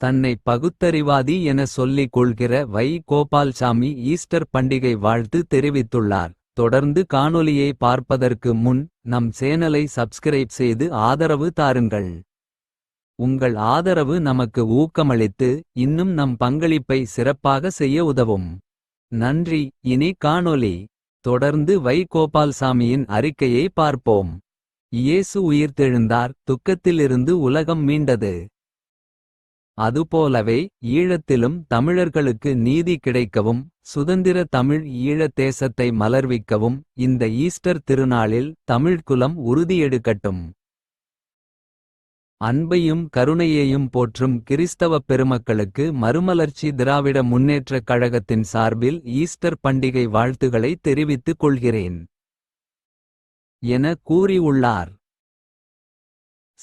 தன்னை பகுத்தறிவாதி என சொல்லிக் கொள்கிற வை கோபால்சாமி ஈஸ்டர் பண்டிகை வாழ்த்து தெரிவித்துள்ளார். தொடர்ந்து காணொலியை பார்ப்பதற்கு முன் நம் சேனலை சப்ஸ்கிரைப் செய்து ஆதரவு தாருங்கள். உங்கள் ஆதரவு நமக்கு ஊக்கமளித்து இன்னும் நம் பங்களிப்பை சிறப்பாக செய்ய உதவும். நன்றி இனி காணொலி தொடர்ந்து வை கோபால்சாமியின் அறிக்கையை பார்ப்போம். இயேசு உயிர்த்தெழுந்தார் துக்கத்திலிருந்து உலகம் மீண்டது. அதுபோலவே ஈழத்திலும் தமிழர்களுக்கு நீதி கிடைக்கவும். சுதந்திர தமிழ் ஈழத் தேசத்தை மலர்விக்கவும். இந்த ஈஸ்டர் திருநாளில் தமிழ்க்குலம் உறுதியெடுக்கட்டும். அன்பையும் கருணையையும் போற்றும் கிறிஸ்தவப் பெருமக்களுக்கு மறுமலர்ச்சி திராவிட முன்னேற்றக் கழகத்தின் சார்பில் ஈஸ்டர் பண்டிகை வாழ்த்துகளை தெரிவித்துக் கொள்கிறேன். என கூறியுள்ளார்.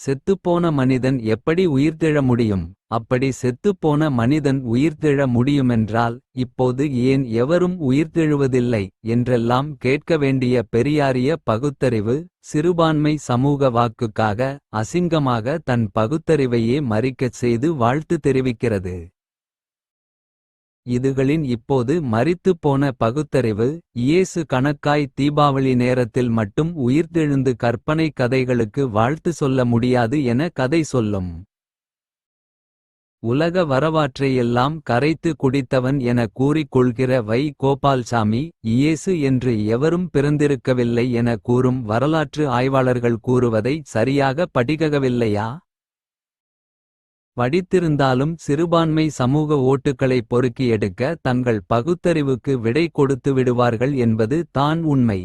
செத்துப்போன மனிதன் எப்படி உயிர்த்தெழ முடியும். அப்படி செத்துப்போன மனிதன் உயிர்த்தெழ முடியுமென்றால். இப்போது ஏன் எவரும் உயிர்த்தெழுவதில்லை. என்றெல்லாம் கேட்க வேண்டிய பெரியாரிய பகுத்தறிவு. சிறுபான்மை சமூக வாக்குக்காக அசிங்கமாக தன் பகுத்தறிவையே மறிக்கச் செய்து வாழ்த்து தெரிவிக்கிறது. இதுகளின் இப்போது மறித்துப்போன பகுத்தறிவு. இயேசு கணக்காய் தீபாவளி நேரத்தில் மட்டும் உயிர்த்தெழுந்து கற்பனை கதைகளுக்கு வாழ்த்து சொல்ல முடியாது என கதை சொல்லும். உலக வரவாற்றையெல்லாம் கரைத்து குடித்தவன் என கூறிக் கொள்கிற வை கோபால்சாமி. இயேசு என்று எவரும் பிறந்திருக்கவில்லை என கூறும் வரலாற்று ஆய்வாளர்கள் கூறுவதை சரியாக படிகவில்லையா படித்திருந்தாலும் சிறுபான்மை சமூக ஓட்டுகளை பொறுக்கி எடுக்க தங்கள் பகுத்தறிவுக்கு விடை கொடுத்து விடுவார்கள் என்பது தான் உண்மை.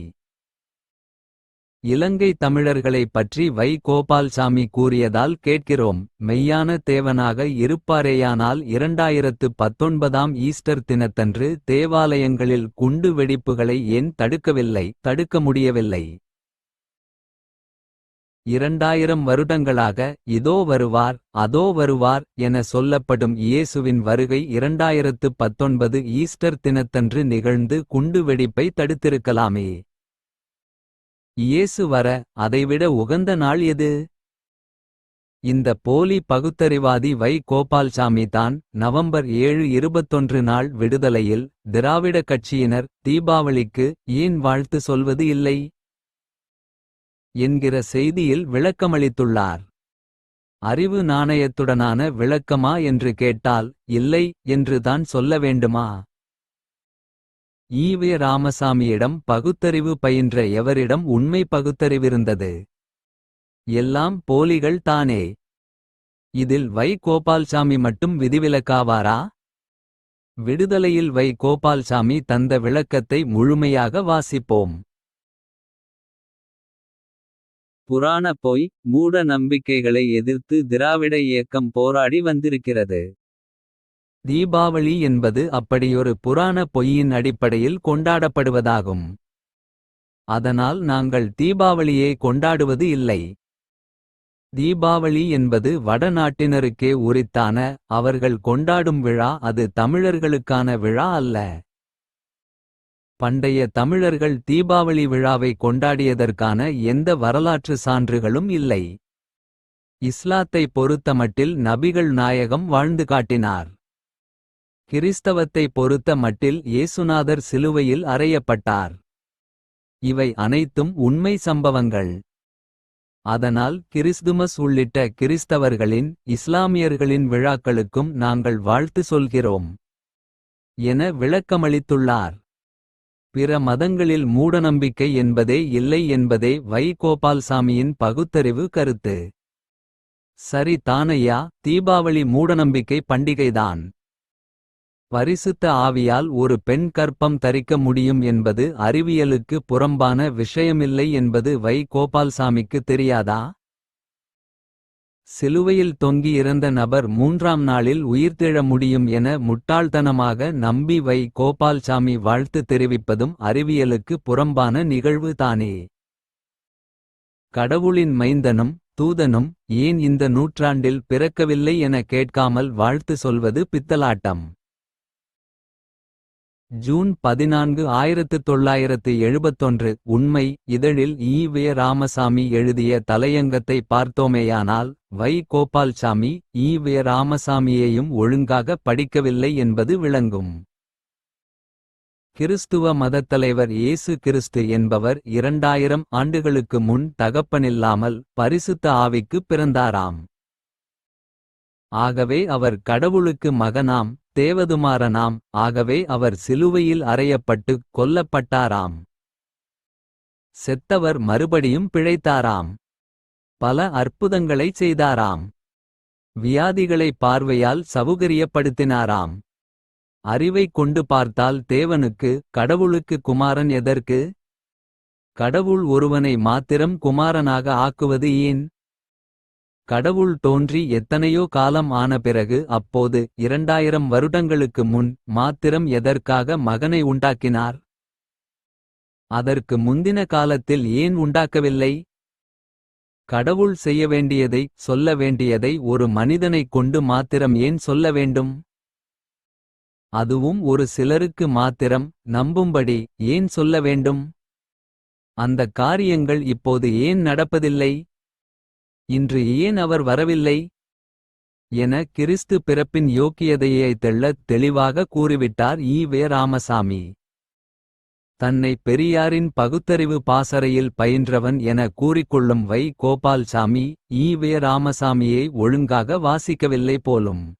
இலங்கை தமிழர்களை பற்றி வை கோபால்சாமி கூறியதால் கேட்கிறோம். மெய்யான தேவனாக இருப்பாரேயானால் இரண்டாயிரத்து பத்தொன்பதாம் ஈஸ்டர் தினத்தன்று தேவாலயங்களில் குண்டு வெடிப்புகளை ஏன் தடுக்கவில்லை தடுக்க முடியவில்லை. இரண்டாயிரம் வருடங்களாக இதோ வருவார் அதோ வருவார் என சொல்லப்படும் இயேசுவின் வருகை இரண்டாயிரத்து பத்தொன்பது ஈஸ்டர் தினத்தன்று நிகழ்ந்து குண்டு வெடிப்பை தடுத்திருக்கலாமே. இயேசு வர அதைவிட உகந்த நாள் எது. இந்த போலி பகுத்தறிவாதி வை கோபால்சாமி தான் நவம்பர் ஏழு இருபத்தொன்று நாள் விடுதலையில். திராவிட கட்சியினர் தீபாவளிக்கு ஏன் வாழ்த்து சொல்வது இல்லை. என்கிற செய்தியில் விளக்கமளித்துள்ளார். அறிவு நாணயத்துடனான விளக்கமா என்று கேட்டால் இல்லை என்று தான் சொல்ல வேண்டுமா. ஈவே ராமசாமியிடம் பகுத்தறிவு பயின்ற எவரிடம் உண்மை பகுத்தறிவிருந்தது. எல்லாம் போலிகள் தானே. இதில் வை கோபால்சாமி மட்டும் விதிவிலக்காவாரா. விடுதலையில் வை கோபால்சாமி தந்த விளக்கத்தை முழுமையாக வாசிப்போம். புராண பொய் மூட நம்பிக்கைகளை எதிர்த்து திராவிட இயக்கம் போராடி வந்திருக்கிறது. தீபாவளி என்பது அப்படியொரு புராண பொய்யின் அடிப்படையில் கொண்டாடப்படுவதாகும். அதனால் நாங்கள் தீபாவளியை கொண்டாடுவது இல்லை. தீபாவளி என்பது வடநாட்டினருக்கே உரித்தான அவர்கள் கொண்டாடும் விழா அது தமிழர்களுக்கான விழா அல்ல. பண்டைய தமிழர்கள் தீபாவளி விழாவை கொண்டாடியதற்கான எந்த வரலாற்று சான்றுகளும் இல்லை. இஸ்லாத்தை பொறுத்தமட்டில் நபிகள் நாயகம் வாழ்ந்து காட்டினார். கிறிஸ்தவத்தை பொறுத்த மட்டில் இயேசுநாதர் சிலுவையில் அறையப்பட்டார். இவை அனைத்தும் உண்மை சம்பவங்கள். அதனால் கிறிஸ்துமஸ் உள்ளிட்ட கிறிஸ்தவர்களின் இஸ்லாமியர்களின் விழாக்களுக்கும் நாங்கள் வாழ்த்து சொல்கிறோம். என விளக்கமளித்துள்ளார். பிற மதங்களில் மூடநம்பிக்கை என்பதே இல்லை என்பதே வை கோபால்சாமியின் பகுத்தறிவு கருத்து. சரி தானையா தீபாவளி மூடநம்பிக்கை பண்டிகைதான். பரிசுத்த ஆவியால் ஒரு பெண் கற்பம் தரிக்க முடியும் என்பது அறிவியலுக்கு புறம்பான விஷயமில்லை என்பது வை கோபால்சாமிக்கு தெரியாதா. சிலுவையில் தொங்கி இறந்த நபர் மூன்றாம் நாளில் உயிர்த்தெழ முடியும் என முட்டாள்தனமாக நம்பி வை கோபால்சாமி வாழ்த்து தெரிவிப்பதும் அறிவியலுக்கு புறம்பான நிகழ்வு தானே. கடவுளின் மைந்தனும் தூதனும் ஏன் இந்த நூற்றாண்டில் பிறக்கவில்லை என கேட்காமல் வாழ்த்து சொல்வது பித்தலாட்டம். ஜூன் பதினான்கு ஆயிரத்து தொள்ளாயிரத்து எழுபத்தொன்று. உண்மை இதழில் ஈ வே. ராமசாமி எழுதிய தலையங்கத்தை பார்த்தோமேயானால் வை. கோபால்சாமி ஈ வே. ராமசாமியையும் ஒழுங்காக படிக்கவில்லை என்பது விளங்கும். கிறிஸ்துவ மதத்தலைவர் இயேசு கிறிஸ்து என்பவர் இரண்டாயிரம் ஆண்டுகளுக்கு முன் தகப்பனில்லாமல் பரிசுத்த ஆவிக்கு பிறந்தாராம். ஆகவே அவர் கடவுளுக்கு மகனாம் தேவதுமாரனாம் ஆகவே அவர் சிலுவையில் அறையப்பட்டுக் கொல்லப்பட்டாராம். செத்தவர் மறுபடியும் பிழைத்தாராம். பல அற்புதங்களைச் செய்தாராம். வியாதிகளை பார்வையால் சவுகரியப்படுத்தினாராம். அறிவைக் கொண்டு பார்த்தால் தேவனுக்கு கடவுளுக்கு குமாரன் எதற்கு. கடவுள் ஒருவனை மாத்திரம் குமாரனாக ஆக்குவது ஏன். கடவுள் தோன்றி எத்தனையோ காலம் ஆன பிறகு அப்போது இரண்டாயிரம் வருடங்களுக்கு முன் மாத்திரம் எதற்காக மகனை உண்டாக்கினார். அதற்கு முந்தின காலத்தில் ஏன் உண்டாக்கவில்லை. கடவுள் செய்ய வேண்டியதை சொல்ல வேண்டியதை ஒரு மனிதனைக் கொண்டு மாத்திரம் ஏன் சொல்ல வேண்டும். அதுவும் ஒரு சிலருக்கு மாத்திரம் நம்பும்படி ஏன் சொல்ல வேண்டும். அந்த காரியங்கள் இப்போது ஏன் நடப்பதில்லை. இன்று ஏன் அவர் வரவில்லை. என கிறிஸ்து பிறப்பின் யோக்கியதையை தெள்ளத் தெளிவாக கூறிவிட்டார் ஈ வே ராமசாமி. தன்னை பெரியாரின் பகுத்தறிவு பாசறையில் பயின்றவன் என கூறிக்கொள்ளும் வை கோபால்சாமி ஈ வே ராமசாமியை ஒழுங்காக வாசிக்கவில்லை போலும்.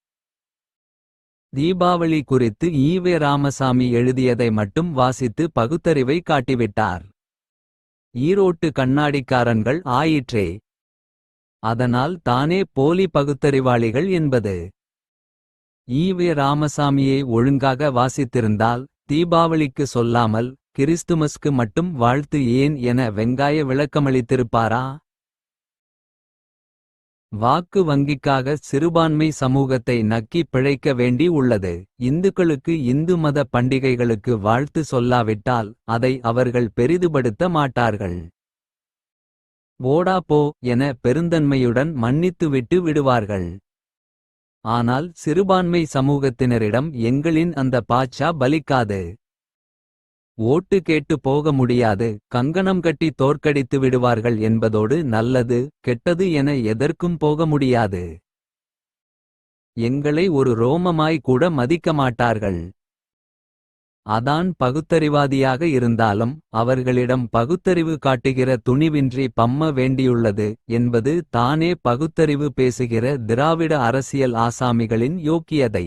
தீபாவளி குறித்து ஈ வே ராமசாமி எழுதியதை மட்டும் வாசித்து பகுத்தறிவை காட்டிவிட்டார். ஈரோட்டு கண்ணாடிக்காரன்கள் ஆயிற்றே. அதனால் தானே போலி பகுத்தறிவாளிகள் என்பது. ஈ வி ராமசாமியை ஒழுங்காக வாசித்திருந்தால் தீபாவளிக்கு சொல்லாமல் கிறிஸ்துமஸ்க்கு மட்டும் வாழ்த்து ஏன் என வெங்காய விளக்கமளித்திருப்பாரா. வாக்கு வங்கிக்காக சிறுபான்மை சமூகத்தை நக்கி பிழைக்க வேண்டி உள்ளது. இந்துக்களுக்கு இந்து மத பண்டிகைகளுக்கு வாழ்த்து சொல்லாவிட்டால் அதை அவர்கள் பெரிதுபடுத்த மாட்டார்கள். போடா போ என பெருந்தன்மையுடன் மன்னித்துவிட்டு விடுவார்கள். ஆனால் சிறுபான்மை சமூகத்தினரிடம் எங்களின் அந்த பாச்சா பலிக்காது. ஓட்டு கேட்டு போக முடியாது கங்கணம் கட்டி தோற்கடித்து விடுவார்கள் என்பதோடு நல்லது கெட்டது என எதற்கும் போக முடியாது. எங்களை ஒரு ரோமமாய் கூட மதிக்க மாட்டார்கள். அதான் பகுத்தறிவாதியாக இருந்தாலும் அவர்களிடம் பகுத்தறிவு காட்டுகிற துணிவின்றி பம்ம வேண்டியுள்ளது என்பது தானே பகுத்தறிவு பேசுகிற திராவிட அரசியல் ஆசாமிகளின் யோக்கியதை.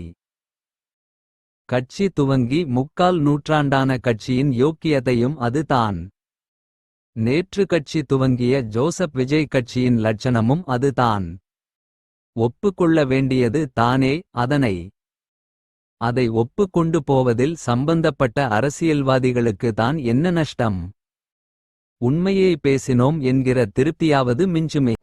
கட்சி துவங்கி முக்கால் நூற்றாண்டான கட்சியின் யோக்கியதையும் அது தான். நேற்று கட்சி துவங்கிய ஜோசப் விஜய் கட்சியின் லட்சணமும் அதுதான் ஒப்புக்கொள்ள வேண்டியது தானே அதனை. அதை ஒப்புக்கொண்டு போவதில் சம்பந்தப்பட்ட அரசியல்வாதிகளுக்கு தான் என்ன நஷ்டம். உண்மையை பேசினோம் என்கிற திருப்தியாவது மிஞ்சுமே.